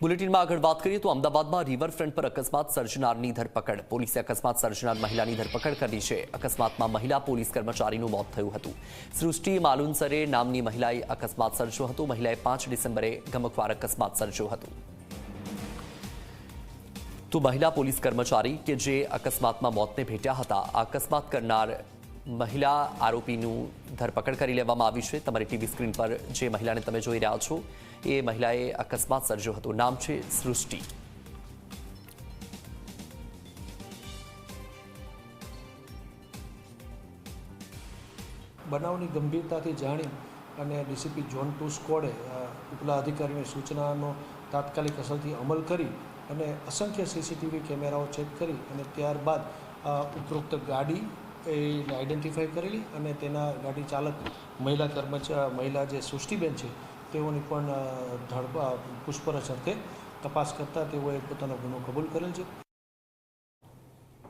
બુલેટિનમાં આગળ વાત કરીએ તો અમદાવાદમાં રિવરફ્રન્ટ પર અકસ્માત સર્જનારની ધરપકડ. પોલીસે અકસ્માત સર્જનાર મહિલાની ધરપકડ કરી છે. અકસ્માતમાં મહિલા પોલીસ કર્મચારીનું મોત થયું હતું. સૃષ્ટિ માલુનસરે નામની મહિલાએ અકસ્માત સર્જ્યો હતો. મહિલાએ પાંચ ડિસેમ્બરે ગમકવાર અકસ્માત સર્જ્યો હતો. તો મહિલા પોલીસ કર્મચારી કે જે અકસ્માતમાં મોતને ભેટ્યા હતા અકસ્માત કરનાર મહિલા આરોપીનું ધરપકડ કરી લેવામાં આવી છે. તમારી ટીવી સ્ક્રીન પર જે મહિલાને તમે જોઈ રહ્યા છો, એ મહિલાએ અકસ્માત સર્જ્યો હતો. નામ છે સૃષ્ટિ. બનાવની ગંભીરતાથી જાણી અને ડીસીપી ઝોન ટુ સ્કોડે ઉપલા અધિકારીની સૂચનાનો તાત્કાલિક અસરથી અમલ કરી અને અસંખ્ય સીસીટીવી કેમેરાઓ ચેક કરી અને ત્યારબાદ ઉપરોક્ત ગાડી એ આઈડેન્ટિફાઈ કરેલી અને તેના ગાડી ચાલક મહિલા કર્મચારી મહિલા જે સૃષ્ટિબેન છે તેઓની પણ અ, પૂછપરછ અર્થે તપાસ કરતાં તેઓએ પોતાનો ગુનો કબૂલ કરેલ છે.